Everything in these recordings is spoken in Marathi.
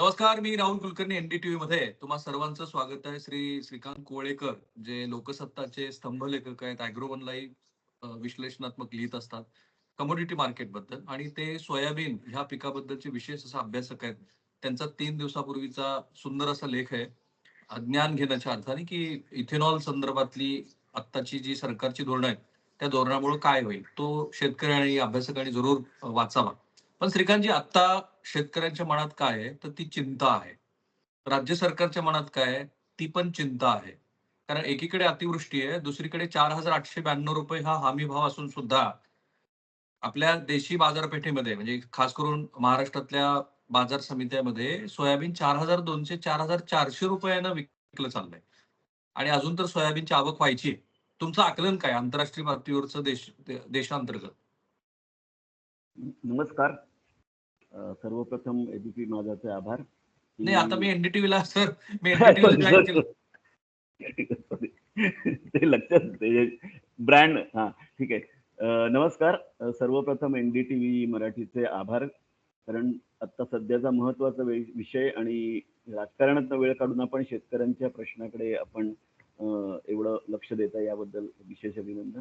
नमस्कार मी राहुल कुलकर्णी एनडीटीव्ही मध्ये. तुम्हा सर्वांचं स्वागत आहे. श्री श्रीकांत कोळेकर जे लोकसत्ताचे स्तंभ लेखक आहेत. अॅग्रोवनलाही अ, विश्लेषणात्मक लिहित असतात. कमोडिटी मार्केटबद्दल. आणि ते सोयाबीन ह्या पिकाबद्दलचे विशेष असा अभ्यासक आहेत. त्यांचा तीन दिवसापूर्वीचा सुंदर असा लेख आहे. ज्ञान घेण्याच्या अर्थाने की इथेनॉल संदर्भातली आत्ताची जी सरकारची धोरणं आहेत त्या धोरणामुळे काय होईल? तो शेतकरी आणि अभ्यासकांनी जरूर वाचावा. पण श्रीकांतजी आता शेतकऱ्यांच्या मनात काय आहे? तर ती चिंता आहे. राज्य सरकारच्या मनात काय आहे? ती पण चिंता आहे. कारण एकीकडे अतिवृष्टी आहे दुसरीकडे चार हजार आठशे ब्याण्णव रुपये हा हमी भाव असून सुद्धा आपल्या देशी बाजारपेठेमध्ये म्हणजे खास करून महाराष्ट्रातल्या बाजार समित्यामध्ये सोयाबीन चार हजार दोनशे चार हजार चारशे रुपयानं विकलं चाललंय. आणि अजून तर सोयाबीनची आवक व्हायची तुमचं आकलन काय? आंतरराष्ट्रीय पातळीवरचं देश देशांतर्गत? नमस्कार. सर्वप्रथम एबीपी माझाचे आभार. नाही आता मी एनडीटीव्ही ला सर मी. ते लक्षात ब्रँड हा ठीक आहे. नमस्कार. सर्वप्रथम एनडीटीव्ही मराठीचे आभार. कारण आता सध्याचा महत्त्वाचा विषय आणि राजकारणात वेळ काढून आपण शेतकऱ्यांच्या प्रश्नाकडे आपण एवढं लक्ष देता याबद्दल विशेष अभिनंदन.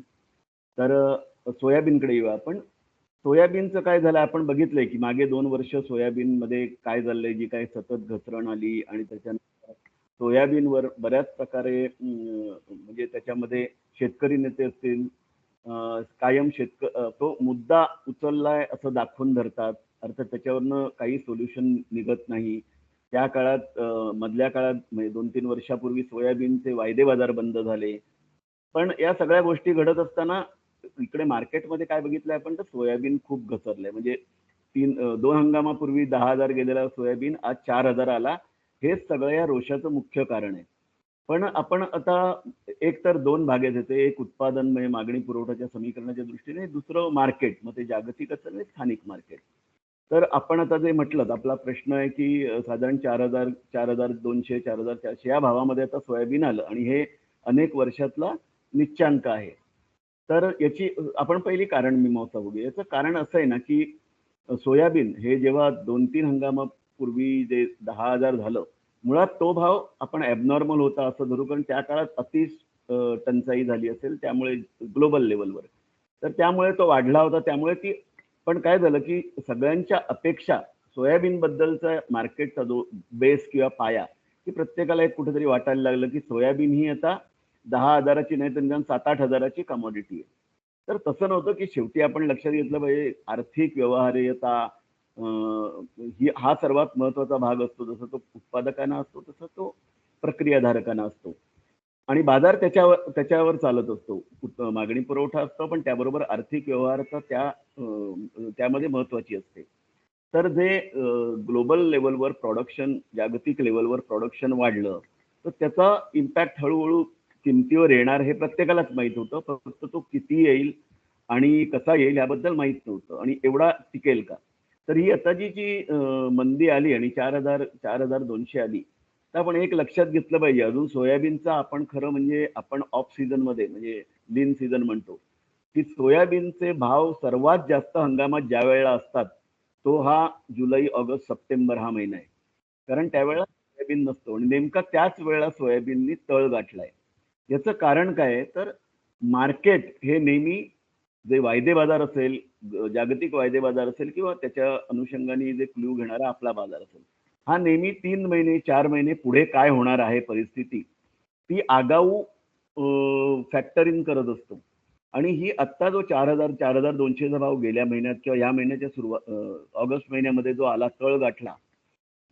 तर सोयाबीनकडे येऊ आपण. सोयाबीनचं काय झालं? आपण बघितलंय की मागे दोन वर्ष सोयाबीन मध्ये काय झालंय? जी काय सतत घसरण आली आणि त्याच्यानंतर सोयाबीनवर बऱ्याच प्रकारे म्हणजे त्याच्यामध्ये शेतकरी नेते असतील कायम शेतक तो मुद्दा उचललाय असं दाखवून धरतात. अर्थात त्याच्यावरनं काही सोल्युशन निघत नाही. त्या काळात मधल्या काळात म्हणजे दोन तीन वर्षापूर्वी सोयाबीनचे वायदे बाजार बंद झाले. पण या सगळ्या गोष्टी घडत असताना इकडे मार्केटमध्ये काय बघितलंय आपण तर सोयाबीन खूप घसरलंय. म्हणजे तीन दोन हंगामापूर्वी दहा हजार गेलेला सोयाबीन आज चार हजार आला. हेच सगळं या रोषाचं मुख्य कारण आहे. पण आपण आता एक तर दोन भागेत येते. एक उत्पादन म्हणजे मागणी पुरवठ्याच्या समीकरणाच्या दृष्टीने दुसरं मार्केट मग ते जागतिक असेल आणि स्थानिक मार्केट. तर आपण आता जे म्हटलं आपला प्रश्न आहे की साधारण चार हजार चार हजार दोनशे चार हजार चारशे या भावामध्ये आता सोयाबीन आलं आणि हे अनेक वर्षातला निश्चांक आहे. तर याची आपण पहिली कारण मीमांसा बघूया. याचं कारण असं आहे ना की सोयाबीन हे जेव्हा दोन तीन हंगामापूर्वी जे दहा हजार झालं मुळात तो भाव आपण ॲबनॉर्मल होता असं धरू कारण त्या काळात अतिच टंचाई झाली असेल त्यामुळे ग्लोबल लेवलवर तर त्यामुळे तो वाढला होता. त्यामुळे ती पण काय झालं की सगळ्यांच्या अपेक्षा सोयाबीन बद्दलचा मार्केटचा जो बेस किंवा पाया की प्रत्येकाला एक कुठेतरी वाटायला लागलं की सोयाबीन ही आता दहा हजाराची नाही तर निदान सात आठ हजाराची कमॉडिटी आहे. तर तसं नव्हतं की शेवटी आपण लक्षात घेतलं पाहिजे आर्थिक व्यवहार्यता ही हा सर्वात महत्त्वाचा भाग असतो. जसं तो उत्पादकांना असतो तसा तो प्रक्रियाधारकांना असतो. आणि बाजार त्याच्यावर त्याच्यावर चालत असतो. मागणी पुरवठा असतो पण त्याबरोबर आर्थिक व्यवहारता त्या त्यामध्ये महत्वाची असते. तर जे ग्लोबल लेवलवर प्रोडक्शन जागतिक लेवलवर प्रोडक्शन वाढलं तर त्याचा इम्पॅक्ट हळूहळू किमतीवर येणार हे प्रत्येकालाच माहीत होतं. फक्त तो किती येईल आणि कसा येईल याबद्दल माहीत नव्हतं. आणि एवढा टिकेल का? तर ही आता जी जी मंदी आली आणि चार हजार चार हजार दोनशे आली. तर आपण एक लक्षात घेतलं पाहिजे. अजून सोयाबीनचा आपण खरं म्हणजे आपण ऑफ सीझनमध्ये म्हणजे लिन सीझन म्हणतो. की सोयाबीनचे भाव सर्वात जास्त हंगामात ज्या वेळेला असतात तो हा जुलै ऑगस्ट सप्टेंबर हा महिना आहे. कारण त्यावेळेला सोयाबीन नसतो. आणि नेमका त्याच वेळेला सोयाबीननी तळ गाठलाय. याचं कारण काय तर मार्केट हे नेहमी जे वायदे बाजार असेल जागतिक वायदे बाजार असेल किंवा त्याच्या अनुषंगाने जे क्ल्यू घेणारा आपला बाजार असेल हा नेहमी तीन महिने चार महिने पुढे काय होणार आहे परिस्थिती ती आगाऊ फॅक्टर इन करत असतो. आणि ही आत्ता जो चार हजार चार हजार दोनशेचा भाव गेल्या महिन्यात किंवा या महिन्याच्या सुरुवात ऑगस्ट महिन्यामध्ये जो आला तळ गाठला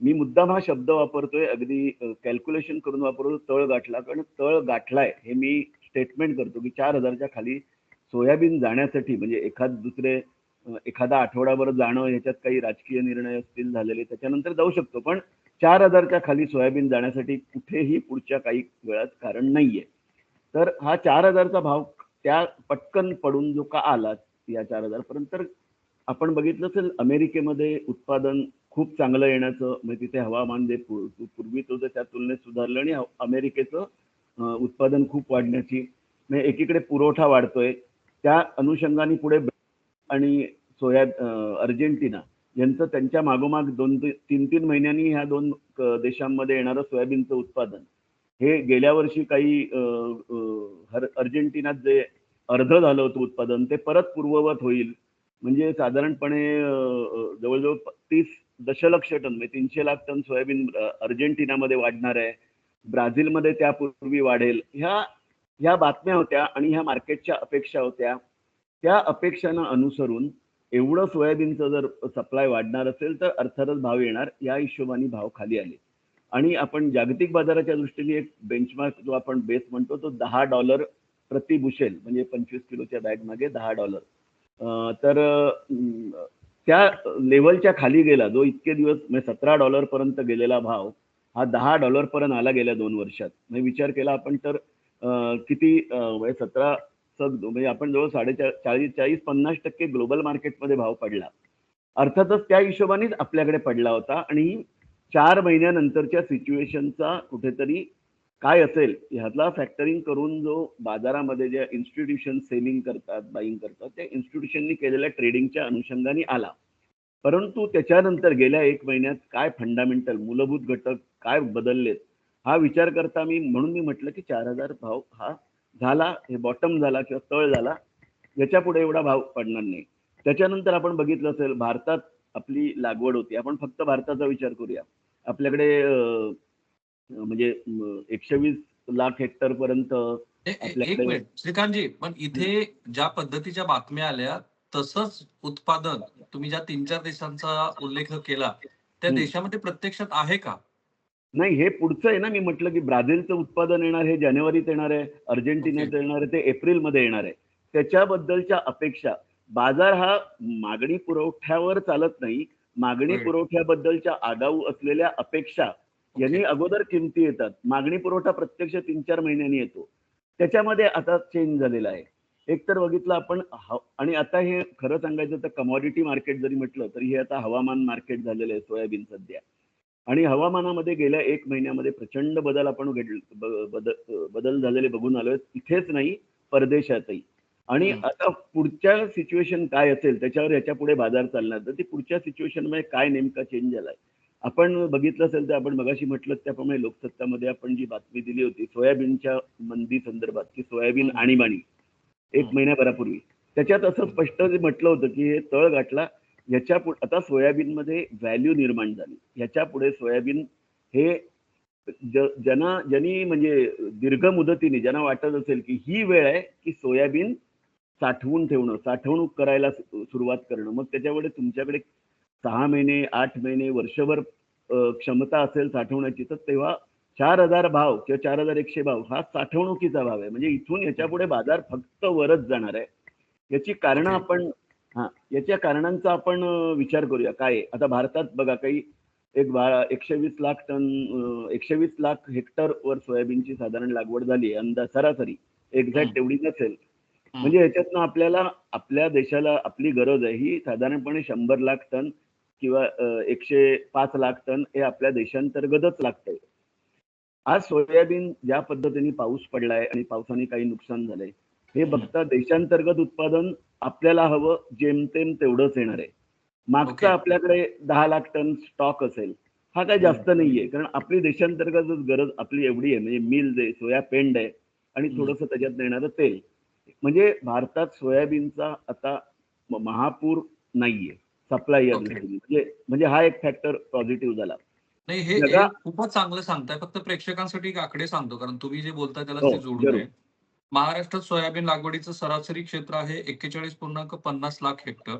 मी मुद्दाम हा शब्द वापरतोय अगदी कॅल्क्युलेशन करून वापरतो तळ गाठला कारण तळ गाठलाय हे मी स्टेटमेंट करतो की चार हजारच्या खाली सोयाबीन जाण्यासाठी म्हणजे एखाद दुसरे एखादा आठवडाभर जाणं ह्याच्यात काही राजकीय निर्णय असतील झालेले त्याच्यानंतर जाऊ शकतो. पण चार हजारच्या खाली सोयाबीन जाण्यासाठी कुठेही पुढच्या काही वेळात कारण नाहीये. तर हा चार हजारचा भाव त्या पटकन पडून जो का आला या चार हजार पर्यंत तर आपण बघितलं असेल अमेरिकेमध्ये उत्पादन खूप चांगलं येण्याचं म्हणजे तिथे हवामान जे पूर्वी होतं त्या तुलनेत सुधारलं आणि अमेरिकेचं उत्पादन खूप वाढण्याची म्हणजे एकीकडे पुरवठा वाढतोय त्या अनुषंगाने पुढे आणि सोया अर्जेंटिना यांचं त्यांच्या मागोमाग दोन तीन तीन महिन्यांनी ह्या दोन देशांमध्ये येणारं सोयाबीनचं उत्पादन. हे गेल्या वर्षी काही अर्जेंटिनात जे अर्ध झालं होतं उत्पादन ते परत पूर्ववत होईल. म्हणजे साधारणपणे जवळजवळ तीस दशलक्ष टन म्हणजे तीनशे लाख टन सोयाबीन अर्जेंटिनामध्ये वाढणार आहे. ब्राझीलमध्ये त्यापूर्वी वाढेल. ह्या ह्या बातम्या होत्या आणि ह्या मार्केटच्या अपेक्षा होत्या. त्या अपेक्षांना अनुसरून एवढं सोयाबीनचं जर सप्लाय वाढणार असेल तर अर्थातच भाव येणार. या हिशोबाने भाव खाली आले. आणि आपण जागतिक बाजाराच्या दृष्टीने एक बेंचमार्क जो आपण बेस म्हणतो तो दहा डॉलर प्रति बुशेल म्हणजे पंचवीस किलोच्या बॅग मागे दहा डॉलर. तर त्या लेवलच्या खाली गेला जो इतके दिवस म्हणजे सतरा डॉलर पर्यंत गेलेला भाव हा दहा डॉलर पर्यंत आला गेल्या दोन वर्षात. म्हणजे विचार केला आपण तर किती म्हणजे सतरा सग म्हणजे आपण जवळ साडेचार चाळीस चाळीस पन्नास टक्के ग्लोबल मार्केटमध्ये भाव पडला. अर्थातच त्या हिशोबानेच आपल्याकडे पडला होता आणि चार महिन्यानंतरच्या सिच्युएशनचा कुठेतरी काय असेल ह्यातला फॅक्टरिंग करून जो बाजारामध्ये जे इन्स्टिट्यूशन सेलिंग करतात बाईंग करतात त्या इन्स्टिट्यूशननी केलेल्या ट्रेडिंगच्या अनुषंगाने आला. परंतु त्याच्यानंतर गेल्या एक महिन्यात काय फंडामेंटल मूलभूत घटक काय बदललेत हा विचार करता मी म्हणून मी म्हटलं की चार हजार भाव हा झाला हे बॉटम झाला किंवा तळ झाला याच्यापुढे एवढा भाव पडणार नाही. त्याच्यानंतर आपण बघितलं असेल भारतात आपली लागवड होती. आपण फक्त भारताचा विचार करूया. आपल्याकडे म्हणजे एकशे वीस लाख हेक्टर पर्यंत एक मिनिट. श्रीकांतजी पण इथे ज्या पद्धतीच्या बातम्या आल्या तसंच उत्पादन तुम्ही ज्या तीन चार देशांचा उल्लेख केला त्या. देशामध्ये प्रत्यक्षात आहे का? नाही हे पुढचं आहे ना मी म्हटलं की ब्राझीलचं उत्पादन येणार हे जानेवारीत येणार आहे अर्जेंटिनाचं येणार आहे ते एप्रिलमध्ये येणार आहे. त्याच्याबद्दलच्या अपेक्षा बाजार हा मागणी पुरवठ्यावर चालत नाही. मागणी. पुरवठ्याबद्दलच्या आगाऊ असलेल्या अपेक्षा यांनी. अगोदर किमती येतात. मागणी पुरवठा प्रत्यक्ष तीन चार महिन्यांनी येतो. त्याच्यामध्ये आता चेंज झालेला आहे. एक तर बघितलं आपण आणि आता हे खरं सांगायचं तर कमॉडिटी मार्केट जरी म्हटलं तरी हे आता हवामान मार्केट झालेलं आहे सोयाबीन सध्या. आणि हवामानामध्ये गेल्या एक महिन्यामध्ये प्रचंड बदल आपण बदल बदल झालेले बघून आलोय इथेच नाही परदेशातही. आणि. आता पुढच्या सिच्युएशन काय असेल त्याच्यावर याच्यापुढे बाजार चालणार. तर ती पुढच्या सिच्युएशनमध्ये काय नेमका चेंज झालाय? आपण बघितलं असेल तर आपण मगाशी म्हटलं त्याप्रमाणे लोकसत्तामध्ये आपण जी बातमी दिली होती सोयाबीनच्या मंदी संदर्भात की सोयाबीन आणीबाणी एक. महिन्याभरापूर्वी. त्याच्यात असं स्पष्ट जे म्हटलं होतं की हे तळ गाठला याच्यापुढे आता सोयाबीनमध्ये व्हॅल्यू निर्माण झाली. याच्यापुढे सोयाबीन हे ज्यांना ज्यांनी म्हणजे दीर्घ मुदतीने ज्यांना वाटत असेल की ही वेळ आहे की सोयाबीन साठवून ठेवणं साठवणूक करायला सुरुवात करणं. मग त्याच्याकडे तुमच्याकडे सहा महिने आठ महिने वर्षभर क्षमता असेल साठवण्याची तर तेव्हा चार हजार भाव किंवा चार हजार एकशे भाव हा साठवणुकीचा भाव आहे. म्हणजे इथून याच्यापुढे बाजार फक्त वरच जाणार आहे. याची कारणं. आपण हा याच्या कारणांचा आपण विचार करूया. काय? आता भारतात बघा काही एक बा एकशे वीस लाख टन एकशे वीस लाख हेक्टर वर सोयाबीनची साधारण लागवड झाली आहे अंदाज सरासरी. एक्झॅक्ट. तेवढी नसेल. म्हणजे याच्यातनं आपल्याला आपल्या देशाला आपली गरज आहे. ही साधारणपणे शंभर लाख टन किंवा एकशे पाच लाख टन हे आपल्या देशांतर्गतच लागतंय आज सोयाबीन ज्या पद्धतीने पाऊस पडलाय आणि पावसाने काही नुकसान झालंय हे. बघता देशांतर्गत उत्पादन आपल्याला हवं जेमतेम तेवढंच येणार आहे मागचा Okay. आपल्याकडे दहा लाख टन स्टॉक असेल हा काय जास्त नाहीये कारण आपली देशांतर्गतच गरज आपली एवढी आहे म्हणजे मिल आहे सोया पेंड आहे आणि. थोडंसं त्याच्यात येणारं तेल म्हणजे भारतात सोयाबीनचा आता महापूर नाहीये सप्लाय म्हणजे म्हणजे हा एक फॅक्टर पॉझिटिव्ह झाला. नाही हे खूपच चांगलं सांगताय. फक्त प्रेक्षकांसाठी एक आकडे सांगतो कारण तुम्ही जे बोलताय त्याला हो, ते जोडू जरूर. नये महाराष्ट्रात सोयाबीन लागवडीचं सरासरी क्षेत्र आहे एक्केचाळीस पूर्णांक पन्नास लाख हेक्टर.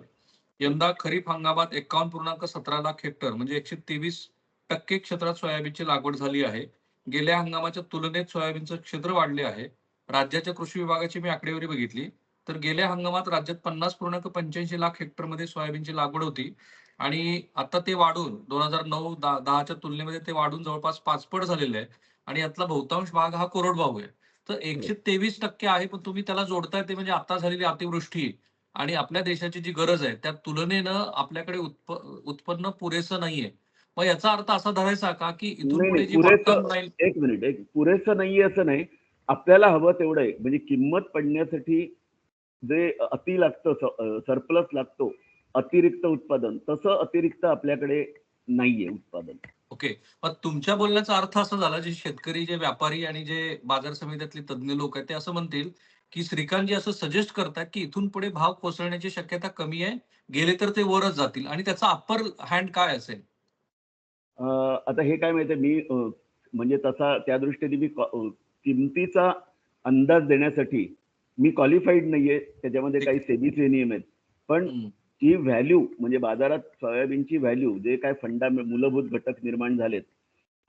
यंदा खरीप हंगामात एकावन्न पूर्णांक सतरा लाख हेक्टर म्हणजे एकशे तेवीस टक्के क्षेत्रात सोयाबीनची लागवड झाली आहे. गेल्या हंगामाच्या तुलनेत सोयाबीनचं क्षेत्र वाढले आहे. राज्याच्या कृषी विभागाची मी आकडेवारी बघितली. तर गेल्या हंगामात राज्यात पन्नास पूर्णांक पंच्याऐंशी लाख हेक्टरमध्ये सोयाबीनची लागवड होती. आणि आता ते वाढून दोन हजार नऊ दहा दहाच्या तुलनेमध्ये ते वाढून जवळपास पाचपट झालेलं आहे. आणि यातला बहुतांश भाग हा कोरडवाहू आहे. तर एकशे तेवीस टक्के आहे पण तुम्ही त्याला जोडताय ते म्हणजे आता झालेली अतिवृष्टी आणि आपल्या देशाची जी गरज आहे त्या तुलनेनं आपल्याकडे उत्प- उत्पन्न पुरेसं नाहीये. मग याचा अर्थ असा धरायचा का की इथून एक मिनिट एक पुरेसं नाहीये असं नाही. आपल्याला हवं तेवढं आहे. म्हणजे किंमत पडण्यासाठी जे अति लागतं सरप्लस लागतो अतिरिक्त उत्पादन तसं अतिरिक्त आपल्याकडे नाहीये उत्पादन. ओके. मग तुमच्या बोलण्याचा अर्थ असा झाला जे शेतकरी जे व्यापारी आणि जे बाजार समित्यातले तज्ज्ञ लोक आहेत ते असं म्हणतील की श्रीकांतजी असं सजेस्ट करतात की इथून पुढे भाव कोसळण्याची शक्यता कमी आहे गेले तर ते वरच जातील आणि त्याचा अप्पर हँड काय असेल? आता हे काय माहितीये मी म्हणजे तसा त्या दृष्टीने मी किमतीचा अंदाज देण्यासाठी मी क्वालिफाईड नाहीये त्याच्यामध्ये काही सेबीचे नियम आहेत. पण. ही व्हॅल्यू म्हणजे बाजारात सोयाबीनची व्हॅल्यू जे काय फंडा मूलभूत घटक निर्माण झालेत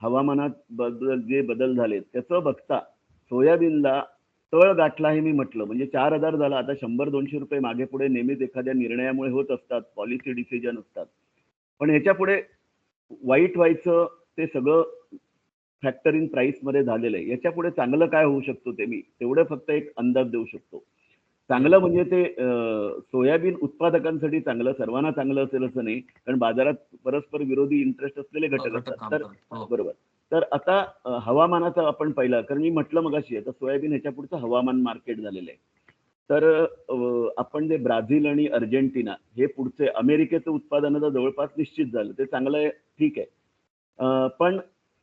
हवामानात बदल जे बदल झालेत त्याचं बघता सोयाबीनला तळ गाठला हे मी म्हटलं. म्हणजे चार हजार झाला आता शंभर दोनशे रुपये मागे पुढे नेहमीच एखाद्या निर्णयामुळे होत असतात पॉलिसी डिसिजन असतात. पण ह्याच्या पुढे वाईट व्हायचं ते सगळं फॅक्टर इन प्राइसमध्ये झालेलं आहे. याच्यापुढे चांगलं काय होऊ शकतो ते मी तेवढं फक्त एक अंदाज देऊ शकतो. चांगलं म्हणजे ते सोयाबीन उत्पादकांसाठी चांगलं सर्वांना चांगलं असेल असं नाही कारण बाजारात परस्पर विरोधी इंटरेस्ट असलेले घटक घटक असतात. तर. हो. बरोबर. तर आता हवामानाचा आपण पहिला कारण मी म्हटलं मगाशी आता सोयाबीन ह्याच्या पुढचं हवामान मार्केट झालेलं आहे. तर आपण जे ब्राझील आणि अर्जेंटिना हे पुढचे अमेरिकेचं उत्पादन आता जवळपास निश्चित झालं ते चांगलं आहे ठीक आहे. पण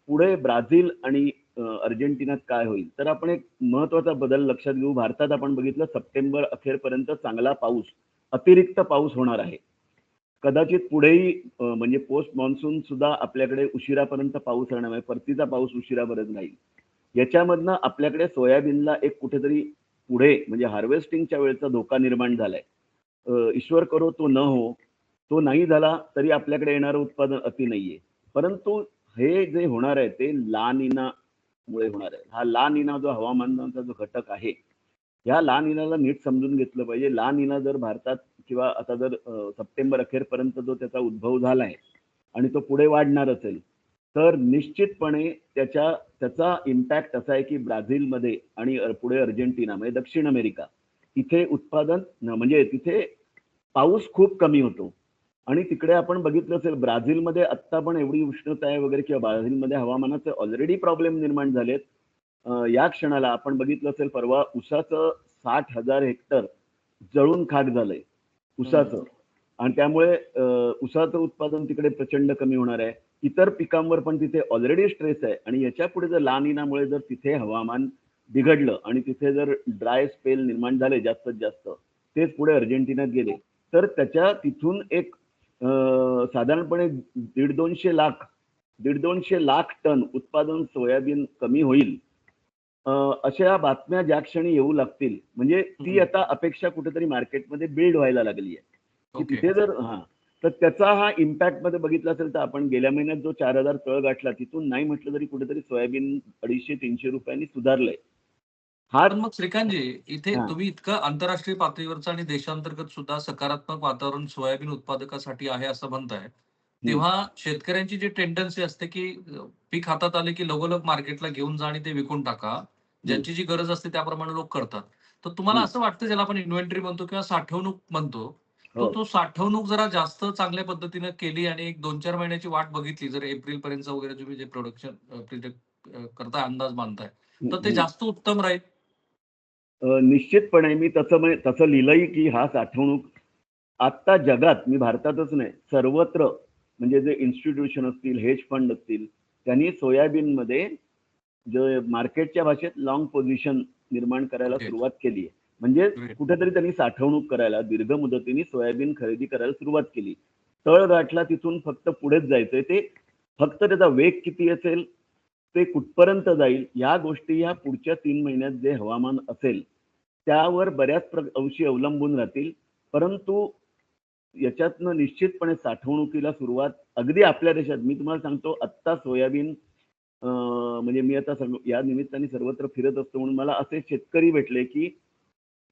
पुढे ब्राझील आणि अर्जेंटिनात काय होईल? तर आपण एक महत्त्वाचा बदल लक्षात घेऊ. भारतात आपण बघितलं सप्टेंबर अखेरपर्यंत चांगला पाऊस अतिरिक्त पाऊस होणार आहे. कदाचित पुढेही म्हणजे पोस्ट मान्सून सुद्धा आपल्याकडे उशिरापर्यंत पाऊस राहणार आहे. परतीचा पाऊस उशिरापर्यंत राहील. याच्यामधनं आपल्याकडे सोयाबीनला एक कुठेतरी पुढे म्हणजे हार्वेस्टिंगच्या वेळेचा धोका निर्माण झालाय. ईश्वर करो तो न हो. तो नाही झाला तरी आपल्याकडे येणारं उत्पादन अति नाहीये. परंतु हे जे होणार आहे ते लानिना मुळे होणार आहे. हा लानिना जो हवामानाचा जो घटक आहे या लानिनाला नीट समजून घेतलं पाहिजे. लानिना जर भारतात किंवा आता जर सप्टेंबर अखेरपर्यंत जो त्याचा उद्भव झाला आहे आणि तो पुढे वाढणार असेल तर निश्चितपणे त्याच्या त्याचा इम्पॅक्ट असा आहे की ब्राझीलमध्ये आणि पुढे अर्जेंटिना म्हणजे दक्षिण अमेरिका इथे उत्पादन म्हणजे तिथे पाऊस खूप कमी होतो. आणि तिकडे आपण बघितलं असेल ब्राझीलमध्ये आत्ता पण एवढी उष्णता आहे वगैरे किंवा ब्राझीलमध्ये हवामानाचे ऑलरेडी प्रॉब्लेम निर्माण झालेत. या क्षणाला आपण बघितलं असेल परवा उसाचं साठ हजार हेक्टर जळून खाक झालंय उसाचं. आणि त्यामुळे उसाचं उत्पादन तिकडे प्रचंड कमी होणार आहे. इतर पिकांवर पण तिथे ऑलरेडी स्ट्रेस आहे. आणि याच्यापुढे जर लानिनामुळे जर तिथे हवामान बिघडलं आणि तिथे जर ड्राय स्पेल निर्माण झाले जास्तीत जास्त तेच पुढे अर्जेंटिनात गेले तर त्याच्या तिथून एक साधारणपणे दीड दोनशे लाख दीड दोनशे लाख टन उत्पादन सोयाबीन कमी होईल अशा बातम्या ज्या क्षणी येऊ लागतील म्हणजे ती. आता अपेक्षा कुठेतरी मार्केटमध्ये बिल्ड व्हायला लागली आहे की. तिथे जर हा तर त्याचा हा इम्पॅक्टमध्ये बघितला असेल तर आपण गेल्या महिन्यात जो चार हजार तळ गाठला तिथून नाही म्हटलं तरी कुठेतरी सोयाबीन अडीचशे तीनशे रुपयांनी सुधारलंय हा मग श्रीकांतजी इथे हा. तुम्ही इतकं आंतरराष्ट्रीय पातळीवरचं आणि देशांतर्गत सुद्धा सकारात्मक वातावरण सोयाबीन उत्पादकासाठी आहे असं म्हणताय तेव्हा शेतकऱ्यांची जी टेंडन्सी असते की अं, पीक हातात आले की लगोलग मार्केटला घेऊन जा आणि ते विकून टाका ज्यांची जी गरज असते त्याप्रमाणे लोक करतात तर तुम्हाला हम्म. असं वाटतं ज्याला आपण इन्व्हेंटरी म्हणतो किंवा साठवणूक म्हणतो तर हो. तो साठवणूक जरा जास्त चांगल्या पद्धतीने केली आणि एक दोन चार महिन्याची वाट बघितली जर एप्रिल पर्यंत वगैरे तुम्ही जे प्रोडक्शन करताय अंदाज बांधताय तर ते हम्म. जास्त उत्तम राहील निश्चितपणे मी तसं म्हण- तसं लिहिलंही की हा साठवणूक आत्ता जगात मी भारतातच नाही सर्वत्र म्हणजे जे इन्स्टिट्यूशन असतील हेज फंड असतील त्यांनी सोयाबीनमध्ये जे मार्केटच्या भाषेत लॉंग पोझिशन निर्माण करायला. सुरुवात केली आहे म्हणजे. कुठेतरी त्यांनी साठवणूक करायला दीर्घ मुदतीने सोयाबीन खरेदी करायला सुरुवात केली तळ गाठला तिथून फक्त पुढेच जायचंय ते फक्त त्याचा वेग किती असेल ते कुठपर्यंत जाईल या गोष्टी या पुढच्या तीन महिन्यात जे हवामान असेल त्यावर बऱ्याच प्र अंशी अवलंबून राहतील. परंतु याच्यातनं निश्चितपणे साठवणुकीला सुरुवात अगदी आपल्या देशात. मी तुम्हाला सांगतो आत्ता सोयाबीन म्हणजे मी आता या निमित्ताने सर्वत्र फिरत असतो म्हणून मला असे शेतकरी भेटले की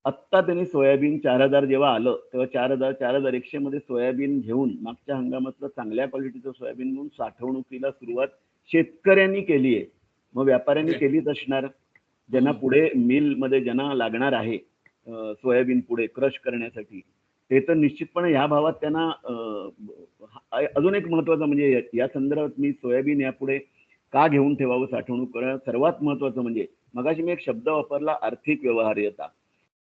आत्ता त्यांनी सोयाबीन चार हजार जेव्हा आलं तेव्हा चार हजार चार हजार एकशे मध्ये सोयाबीन घेऊन मागच्या हंगामातलं चांगल्या क्वालिटीचं सोयाबीन घेऊन साठवणुकीला सुरुवात शेतकऱ्यांनी केली आहे मग व्यापाऱ्यांनी. केलीच असणार. ज्यांना. पुढे मिलमध्ये ज्यांना लागणार आहे सोयाबीन पुढे क्रश करण्यासाठी ते तर निश्चितपणे ह्या भावात त्यांना अजून एक महत्वाचं म्हणजे या- संदर्भात मी सोयाबीन यापुढे का घेऊन ठेवावं साठवणूक करा सर्वात महत्वाचं म्हणजे मगाशी मी एक शब्द वापरला आर्थिक व्यवहार्यता.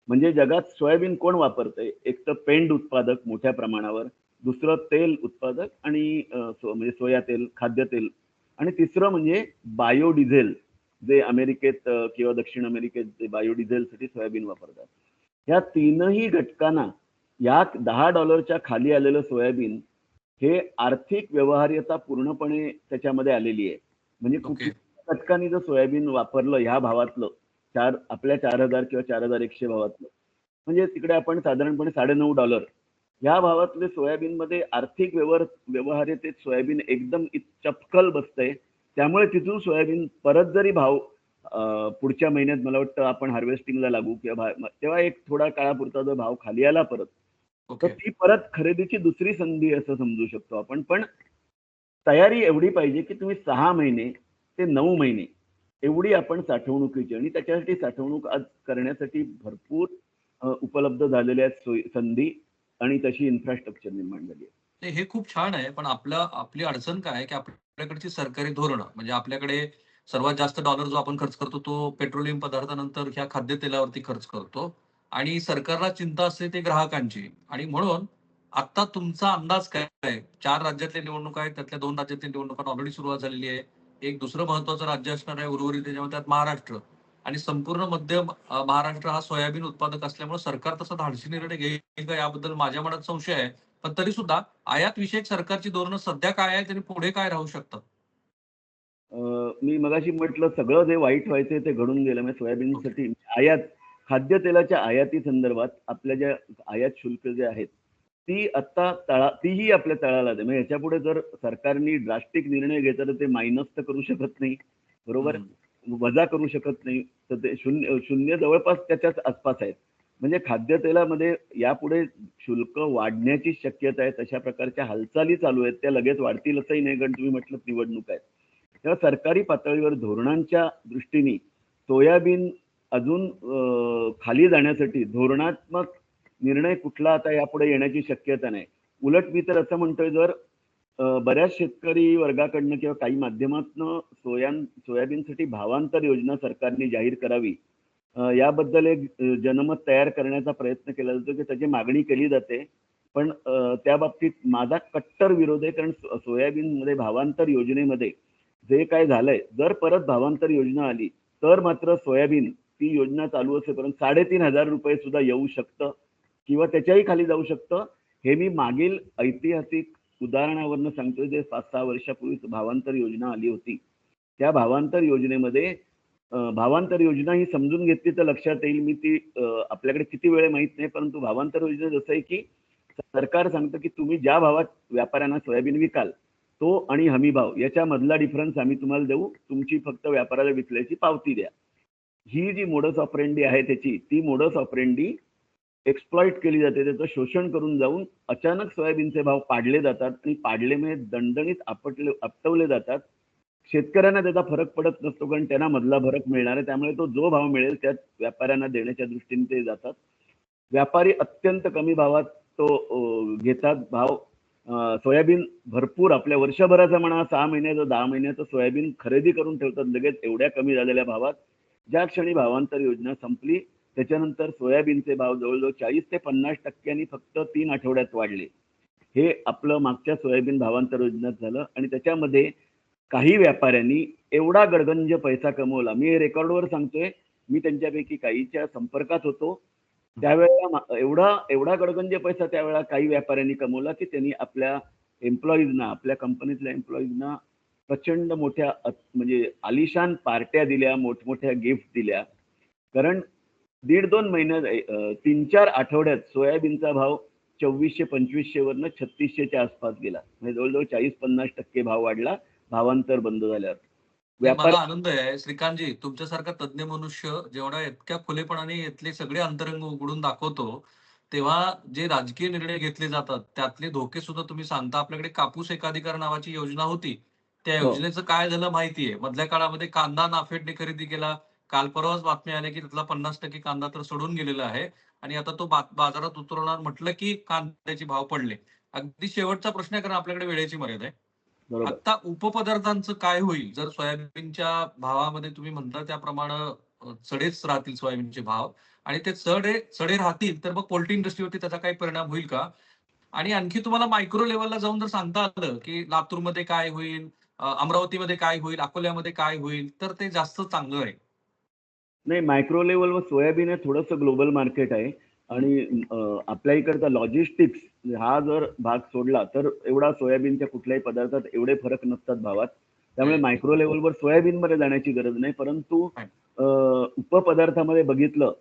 म्हणजे जगात सोयाबीन कोण वापरतंय? एक तर पेंड उत्पादक मोठ्या प्रमाणावर दुसरं तेल उत्पादक आणि सो- म्हणजे सोया तेल खाद्यतेल आणि तिसरं म्हणजे बायोडिझेल. जे अमेरिकेत किंवा दक्षिण अमेरिकेत जे बायोडिझेलसाठी सोयाबीन वापरतात. ह्या तीनही घटकांना या दहा डॉलरच्या खाली आलेलं सोयाबीन हे आर्थिक व्यवहार्यता पूर्णपणे त्याच्यामध्ये आलेली आहे. म्हणजे कुठल्या घटकांनी जर सोयाबीन वापरलं ह्या भावातलं चार आपल्या चार हजार किंवा चार हजार एकशे भावातलं म्हणजे तिकडे आपण साधारणपणे साडेनऊ डॉलर या भावातले सोयाबीनमध्ये आर्थिक व्यवहार व्यवहार्यतेत सोयाबीन एकदम इत- चपकल बसतंय त्यामुळे तिथून सोयाबीन परत जरी भाव पुढच्या महिन्यात मला वाटतं आपण हार्वेस्टिंगला लागू किंवा तेव्हा एक थोडा काळापुरता जर भाव खाली आला परत तर ती परत खरेदीची दुसरी संधी असं समजू शकतो आपण. पण तयारी एवढी पाहिजे की तुम्ही सहा महिने ते नऊ महिने एवढी आपण साठवणुकीची आणि त्याच्यासाठी साठवणूक आज करण्यासाठी भरपूर उपलब्ध झालेल्या सोयी संधी आणि तशी इन्फ्रास्ट्रक्चर निर्माण झाली आहे. नाही, हे खूप छान आहे पण आपलं आपली अडचण काय आहे की आपल्याकडची सरकारी धोरणं म्हणजे आपल्याकडे सर्वात जास्त डॉलर जो आपण खर्च करतो तो पेट्रोलियम पदार्थानंतर ह्या खाद्यतेलावरती खर्च करतो. आणि सरकारला चिंता असते ते ग्राहकांची. आणि म्हणून आता तुमचा अंदाज काय आहे? चार राज्यातल्या निवडणुका आहेत त्यातल्या दोन राज्यातल्या निवडणुका ऑलरेडी सुरुवात झालेली आहे. एक दुसरं महत्वाचं राज्य असणार आहे उर्वरित त्याच्यामध्ये त्यात महाराष्ट्र. आणि संपूर्ण मध्य महाराष्ट्र हा सोयाबीन उत्पादक असल्यामुळे सरकार तसा धाडसी निर्णय घेईल का याबद्दल माझ्या मनात संशय आहे. पण तरी सुद्धा आयात विषयक सरकारची धोरणं सध्या काय आहेत आणि पुढे काय राहू शकतात मी मगाशी म्हटलं सगळं जे वाईट व्हायचं ते घडून गेलं. म्हणजे सोयाबीनसाठी आयात खाद्यतेलाच्या आयाती संदर्भात आपल्या ज्या आयात शुल्क जे आहेत ती आता तळा तीही आपल्या तळाला म्हणजे याच्यापुढे जर सरकारने ड्रास्टिक निर्णय घेतला तर ते मायनस तर करू शकत नाही. बरोबर. वजा करू शकत नाही. तर ते शून्य शून्य जवळपास त्याच्याच आसपास आहेत. म्हणजे खाद्यतेलामध्ये यापुढे शुल्क वाढण्याची शक्यता आहे तशा प्रकारच्या हालचाली चालू आहेत त्या लगेच वाढतील असंही नाही कारण तुम्ही म्हटलं निवडणूक आहेत. तेव्हा सरकारी पातळीवर धोरणांच्या दृष्टीने सोयाबीन अजून खाली जाण्यासाठी धोरणात्मक निर्णय कुठला आता यापुढे येण्याची शक्यता नाही. उलट मी तर असं म्हणतोय जर बऱ्याच शेतकरी वर्गाकडनं किंवा काही माध्यमातनं सोया सोयाबीनसाठी भावांतर योजना सरकारने जाहीर करावी याबद्दल एक जनमत तयार करण्याचा प्रयत्न केला जातो की त्याची मागणी केली जाते. पण त्या बाबतीत माझा कट्टर विरोध आहे कारण सोयाबीनमध्ये भावांतर योजनेमध्ये जे काय झालंय जर परत भावांतर योजना आली तर मात्र सोयाबीन ती योजना चालू असेपर्यंत साडेतीन हजार रुपये सुद्धा येऊ शकतं किंवा त्याच्याही खाली जाऊ शकतं. हे मी मागील ऐतिहासिक उदाहरणावरनं सांगतोय जे पाच सहा वर्षापूर्वी भावांतर योजना आली होती. त्या भावांतर योजनेमध्ये भावांतर योजना ही समजून घेतली तर लक्षात येईल. मी ती आपल्याकडे किती वेळ माहीत नाही परंतु भावांतर योजना जसं आहे की सरकार सांगतं की तुम्ही ज्या भावात व्यापाऱ्यांना सोयाबीन विकाल तो आणि हमी भाव याच्यामधला डिफरन्स आम्ही तुम्हाला देऊ. तुमची फक्त व्यापाराला विकल्याची पावती द्या. ही जी मोडस ऑपरेंडी आहे त्याची ती मोडस ऑपरेंडी एक्सप्लॉइट केली जाते. त्याचं शोषण करून जाऊन अचानक सोयाबीनचे भाव पाडले जातात आणि पाडलेमुळे दणदणीत आपटले आपटवले जातात. शेतकऱ्यांना त्याचा फरक पडत नसतो कारण त्यांना मधला फरक मिळणार आहे. त्यामुळे तो जो भाव मिळेल त्यात व्यापाऱ्यांना देण्याच्या दृष्टीने ते जातात. व्यापारी अत्यंत कमी भावात तो घेतात. भाव सोयाबीन भरपूर आपल्या वर्षभराचा म्हणा सहा महिन्याचं दहा महिन्याचं सोयाबीन खरेदी करून ठेवतात. लगेच एवढ्या कमी झालेल्या भावात ज्या क्षणी भावांतर योजना संपली त्याच्यानंतर सोयाबीनचे भाव जवळजवळ चाळीस ते पन्नास टक्क्यांनी फक्त तीन आठवड्यात वाढले. हे आपलं मागच्या सोयाबीन भावांतर योजनेत झालं आणि त्याच्यामध्ये काही व्यापाऱ्यांनी एवढा गडगंज पैसा कमवला. मी रेकॉर्डवर सांगतोय मी त्यांच्यापैकी काहीच्या संपर्कात होतो. त्यावेळेला एवढा एवढा गडगंज पैसा त्यावेळेला काही व्यापाऱ्यांनी कमवला की त्यांनी आपल्या एम्प्लॉईजना आपल्या कंपनीतल्या एम्प्लॉईजना प्रचंड मोठ्या म्हणजे आलिशान पार्ट्या दिल्या मोठमोठ्या गिफ्ट दिल्या. कारण दीड दोन महिन्यात तीन चार आठवड्यात सोयाबीनचा भाव चोवीसशे पंचवीसशे वरनं छत्तीसशेच्या आसपास गेला. म्हणजे जवळजवळ चाळीस पन्नास टक्के भाव वाढला. भावांतर बंद झाल्यावर व्यापार मला आनंद आहे. श्रीकांतजी तुमच्यासारखा तज्ज्ञ मनुष्य जेवढा इतक्या खुलेपणाने यातले सगळे अंतरंग उघडून दाखवतो तेव्हा जे राजकीय निर्णय घेतले जातात त्यातले धोके सुद्धा तुम्ही सांगता. आपल्याकडे कापूस एकाधिकार नावाची योजना होती. त्या हो. योजनेचं काय झालं माहितीये मधल्या काळामध्ये कांदा नाफेडने खरेदी केला. काल परवाच बातमी आल्या की त्यातला पन्नास टक्के कांदा तर सोडून गेलेला आहे. आणि आता तो बाजारात उतरवणार म्हटलं की कांद्याचे भाव पडले. अगदी शेवटचा प्रश्न कारण आपल्याकडे वेळेची मर्यादा आहे. आता उपपदार्थांचं काय होईल? जर सोयाबीनच्या भावामध्ये तुम्ही म्हणता त्याप्रमाणे चढेच राहतील सोयाबीनचे भाव आणि ते चढे चढे राहतील तर मग पोल्ट्री इंडस्ट्रीवरती त्याचा काही परिणाम होईल का? आणि आणखी तुम्हाला मायक्रो लेवलला जाऊन जर सांगता आलं की लातूरमध्ये काय होईल अमरावतीमध्ये काय होईल अकोल्यामध्ये काय होईल तर ते जास्त चांगलं आहे. नाही मायक्रो लेवलवर सोयाबीन हे थोडंसं ग्लोबल मार्केट आहे. आणि आपल्या इकडचा लॉजिस्टिक्स हा जर भाग सोडला तर एवढा सोयाबीनच्या कुठल्याही पदार्थात एवढे फरक नसतात भावात. त्यामुळे. मायक्रो लेवलवर सोयाबीनमध्ये जाण्याची गरज नाही. परंतु उपपदार्थामध्ये बघितलं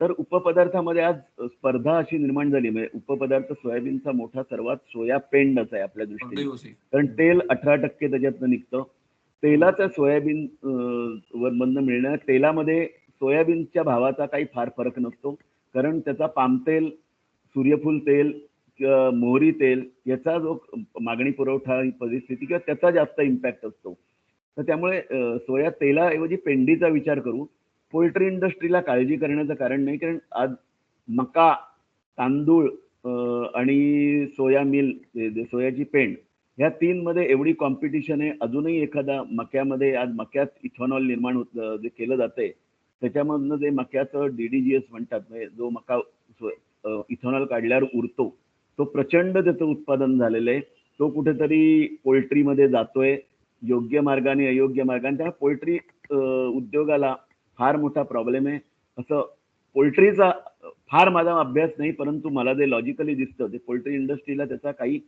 तर उपपदार्थामध्ये आज स्पर्धा अशी निर्माण झाली. म्हणजे उपपदार्थ सोयाबीनचा मोठा सर्वात सोया पेंडच आहे आपल्या दृष्टीने. कारण तेल अठरा टक्के त्याच्यातनं निघतं. तेलाचं सोयाबीन वर मधनं मिळणार तेलामध्ये सोयाबीनच्या भावाचा काही फार फरक नसतो. कारण त्याचा पामतेल सूर्यफूल तेल किंवा मोहरी तेल याचा जो मागणी पुरवठा ही परिस्थिती किंवा त्याचा जास्त इम्पॅक्ट असतो. तर त्यामुळे सोया तेलाऐवजी पेंडीचा विचार करू पोल्ट्री इंडस्ट्रीला काळजी करण्याचं कारण नाही कारण आज मका तांदूळ आणि सोया मिल जे- सोयाची पेंड ह्या तीन मध्ये एवढी कॉम्पिटिशन आहे अजूनही एखादा मक्यामध्ये आज मक्यात इथॉनॉल निर्माण होत जे केलं जातंय त्याच्यामधनं जे मक्याचं डीडीजीएस म्हणतात म्हणजे जो मका इथेनॉल काढल्यावर उरतो तो प्रचंड त्याचं उत्पादन झालेलं आहे. तो कुठेतरी पोल्ट्रीमध्ये जातोय योग्य मार्गाने अयोग्य मार्गाने त्या पोल्ट्री उद्योगाला फार मोठा प्रॉब्लेम आहे. असं पोल्ट्रीचा फार माझा अभ्यास नाही परंतु मला जे लॉजिकली दिसतं ते पोल्ट्री इंडस्ट्रीला त्याचा काही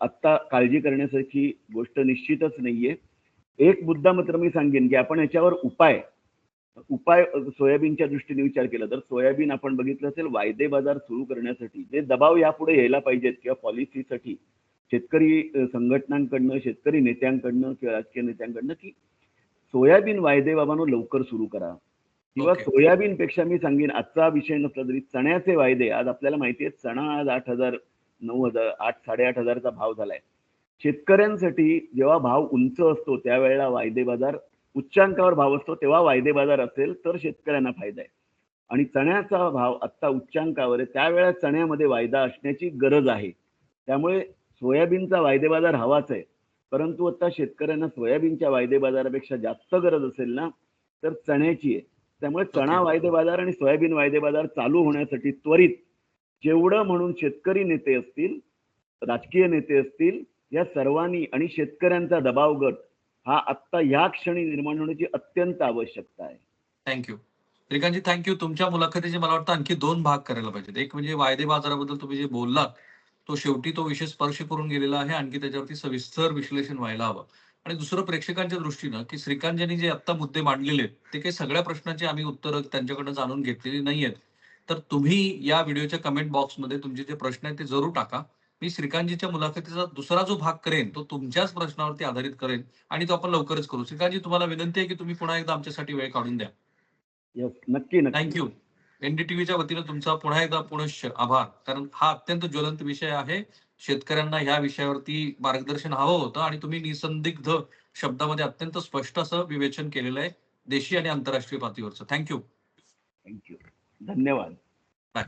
आत्ता काळजी करण्यासारखी गोष्ट निश्चितच नाहीये. एक मुद्दा मात्र मी सांगेन की आपण याच्यावर उपाय उपाय सोयाबीनच्या दृष्टीने विचार केला तर सोयाबीन आपण बघितलं असेल वायदे बाजार सुरू करण्यासाठी जे दबाव यापुढे यायला पाहिजेत किंवा पॉलिसीसाठी शेतकरी संघटनांकडनं शेतकरी नेत्यांकडनं किंवा राजकीय नेत्यांकडनं की सोयाबीन वायदे बाबांनो लवकर सुरू करा किंवा Okay. सोयाबीन पेक्षा मी सांगेन आजचा विषय नसला तरी चण्याचे वायदे आज आपल्याला माहिती आहे चणा आज आठ हजार नऊ हजार आठ साडेआठ हजारचा भाव झालाय शेतकऱ्यांसाठी जेव्हा भाव उंच असतो त्यावेळेला वायदे बाजार उच्चांकावर भाव असतो तेव्हा वायदे बाजार असेल तर शेतकऱ्यांना फायदा आहे. आणि चण्याचा भाव आत्ता उच्चांकावर आहे त्यावेळेला चण्यामध्ये वायदा असण्याची गरज आहे. त्यामुळे सोयाबीनचा वायदे बाजार हवाच आहे. परंतु आता शेतकऱ्यांना सोयाबीनच्या वायदे बाजारापेक्षा जास्त गरज असेल ना तर चण्याची आहे. त्यामुळे चणा. वायदे बाजार आणि सोयाबीन वायदे बाजार चालू होण्यासाठी त्वरित जेवढं म्हणून शेतकरी नेते असतील राजकीय नेते असतील या सर्वांनी आणि शेतकऱ्यांचा दबाव गट हा आत्ता या क्षणी निर्माण होण्याची अत्यंत आवश्यकता आहे. थँक्यू श्रीकांतजी थँक्यू तुमच्या मुलाखतीचे मला वाटतं आणखी दोन भाग करायला पाहिजेत. एक म्हणजे वायदे बाजाराबद्दल तुम्ही जे बोललात तो शेवटी तो विषय स्पर्श करून गेलेला आहे. आणखी त्याच्यावरती सविस्तर विश्लेषण व्हायला हवं. आणि दुसरं प्रेक्षकांच्या दृष्टीनं की श्रीकांतजींनी जे आता मुद्दे मांडलेले आहेत ते काही सगळ्या प्रश्नांची आम्ही उत्तरं त्यांच्याकडनं जाणून घेतलेली नाहीयेत. तर तुम्ही या व्हिडिओच्या कमेंट बॉक्समध्ये तुमचे जे प्रश्न आहेत ते जरूर टाका. मी श्रीकांतजीच्या मुलाखतीचा दुसरा जो भाग करेन तो तुमच्याच प्रश्नावरती आधारित करेन आणि तो आपण लवकरच करू. श्रीकांतजी तुम्हाला विनंती आहे की तुम्ही पुन्हा एकदा आमच्यासाठी वेळ काढून द्या. यस नक्की नक्की. थँक्यू एनडीटीव्हीच्या वतीनं तुमचा पुन्हा एकदा पुनश्च आभार. कारण हा अत्यंत ज्वलंत विषय आहे. शेतकऱ्यांना ह्या विषयावरती मार्गदर्शन हवं होतं आणि तुम्ही निसंदिग्ध शब्दामध्ये अत्यंत स्पष्ट असं विवेचन केलेलं आहे. देशी आणि आंतरराष्ट्रीय पातळीवरचं. थँक्यू थँक्यू धन्यवाद. बाय